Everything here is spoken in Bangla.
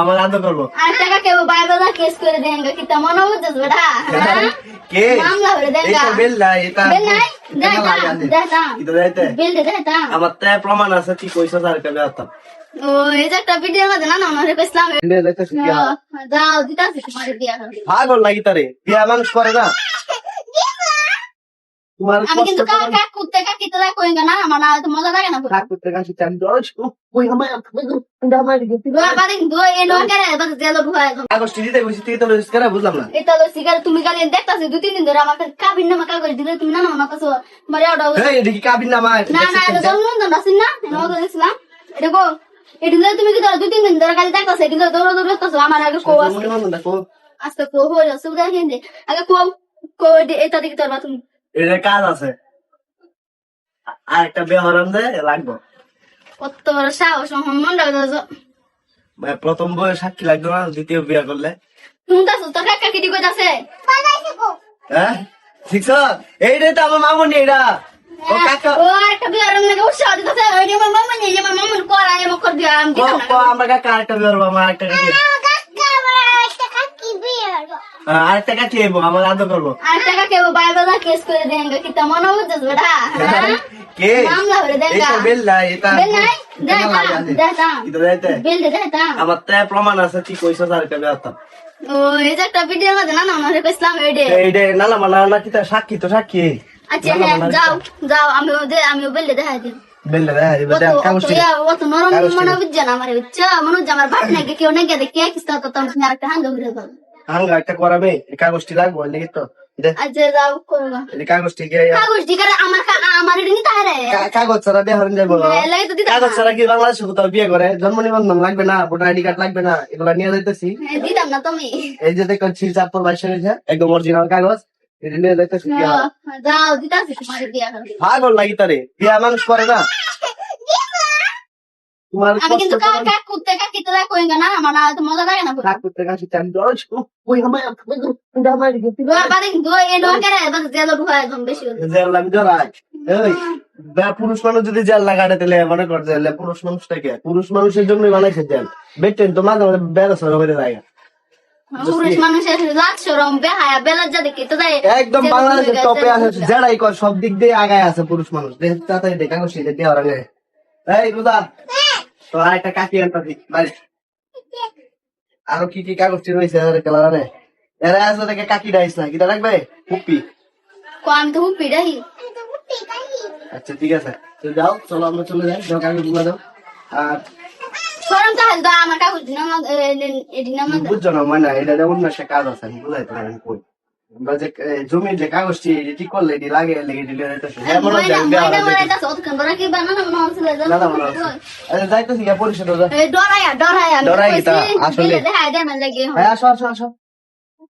আমার আদর করব আর টাকা কেউ বাইবেলা কেস করে দেন গো কিতা মনে বুঝছিস বেটা? কে মামলা দেন এটা গা। বেল নাই এটা বেল নাই? এটা দেখ লাগে না, আছে। দেখ না। এটা যাইতে বিল দেতা আমার তো প্রমাণ আছে তুই কইছস আর কবে আতাম ও এই যে একটা ভিডিও মধ্যে না না কইছিলাম এনে যাইতেছিস কি আর? দিতাছি তোমার দিয়া পাগল লাগি তারে বিয়া মানুষ করে না আমি কিন্তু কুত্তে কিতে দেখ না আমার না তো মজা লাগে না কাক করতে কাছে আমি দশ ওই আমার এটা আমার দুয়া বাড়ি দুয়া এ নো করে বাস জেলো ভয় কাগজ দিতে বসে তুই তো লইছিস করে বুঝলাম না। এটা তুমি দেখতাছি দুই তিন দিন ধরে কাবিন নামা দিলে তুমি না না না কাছে মারি আউট এই এদিকে কাবিন না না না এটা দৌড় না নাসিন না? এনো তো দেখছিলাম। এটা গো এটা দিলে তুমি কি ধরো দুই তিন দিন ধরে দেখতাছ এটা দিলে দৌড় দৌড় দেখতাছ আমার আগে কো দেখো? আজকে কো হয়ে যাচ্ছে আগে কো কো এটা দিকে তোর তুমি এটা কাজ আছে। আর একটা বিয়ে হরাম দে লাগবো। কত বড় সাহস মন প্রথম বয়ে সাক্ষী লাগতো না দ্বিতীয় বিয়ে করলে। তোর কাকা কিটি কইতাছে? হ্যাঁ? ঠিক এইটাই তো আমার মামনি এটা ও কাকা ও একটা বিয়ার নাকি উৎসাহ দিতেছে। ওই যে মামা যে মামা করা এম দিয়া আমি ও দিতাম আমার কাকা আরেকটা বিয়ে আমার আরেকটা আরেকটা কাকি এবো আমার আদর করব। আর টাকা কেউ বাইবেলা কেস করে দেন গো কিতা মনে বুঝছিস বেটা? কে মামলা হয়ে দেন এটা বেল নাই এটা বেল নাই? বিল দে আমার তো প্রমাণ আছে তুই কইছস আর কবে আতাম ও এই যে একটা ভিডিও মধ্যে না না কইছিলাম এইডে এইটা নালা না কি সাক্ষী তো সাক্ষী। আচ্ছা হ্যাঁ যাও যাও আমি ওদের আমি বিল দে দেখাই দিই বেল রে এবার কাগজ অত ইয়া, নরম মনে বুঝছে না আমার বুঝছ? মনে আমার ভাট নাকি কেউ নাকি দেখে কিস্তা তো তুমি আরেকটা হাঙ্গা ঘুরে হাঙ্গা একটা করাবে? কাগজটি লাগবো? নাকি তো। কাগজটি কাগজ কাগজ ছাড়া বিয়ে যাব তো কাগজ ছাড়া কি বাংলাদেশে কোথাও বিয়ে করে? জন্ম নিবন্ধন লাগবে না ভোটার আইডি কার্ড লাগবে না এগুলা নিয়ে যাইতেছি। হ্যাঁ, এই যে বাইশে একদম অরিজিনাল কাগজ নিয়ে যাইতেছি দিয়া পাগল লাগি তারে। বিয়া মানুষ করে না। আমি কিন্তু কষ্ট কার কার কুত্তে কার কিতে দেখ কইঙ্গা না আমার না তো মজা লাগে না কাক করতে কাছে আমি দশ ওই আমার এটা আমার দুয়া বাড়ি দুয়া এ নো করে বাস জেলো ভয় একদম বেশি জেল লাগি জড়াই এই বে পুরুষ মানুষ যদি জেল লাগাতে তাহলে মনে কর জেল পুরুষ মানুষটাকে পুরুষ মানুষের বানাইছে জেল। বেটেন তো মাঝে মাঝে হয়ে যায়। পুরুষ মানুষের লাজ শরম বেহায়া বেলজ্জা দেখি তো একদম বাংলাদেশের টপে আছে যারাই কর সব দিক দিয়ে আগায় আছে পুরুষ মানুষ। দেখ তাড়াতাড়ি দেখা করছি যে দেওয়ার আগে এই রুদা তো আরেকটা কাকি আনতা বাড়ি। আরও কি কি কাগজটি রয়েছে আর কালারে? এরা আসবে থেকে কাকি ডাইস না কিটা রাখবে? তো হুপি রাহি আচ্ছা ঠিক আছে। তো যাও চলো আমরা চলে যাই যাও কাগজগুলো দাও। আর শরম তো হাল দাও আমার কাগজ দিন আমার এডি নামা বুঝছ না মানে এটা না সে কাজ আছে আমি বুঝাই পারি কই। আমরা যে এ, জমির যে কাগজটি ঠিক করলে এটি লাগে লেগে দিলে যাইতেছে হ্যাঁ হয় আচ্ছা যাইতেছি পরিষদ ডরায়া ডরায়া ডরাই আসলে? লাগে হ্যাঁ। আসো আসো আসো।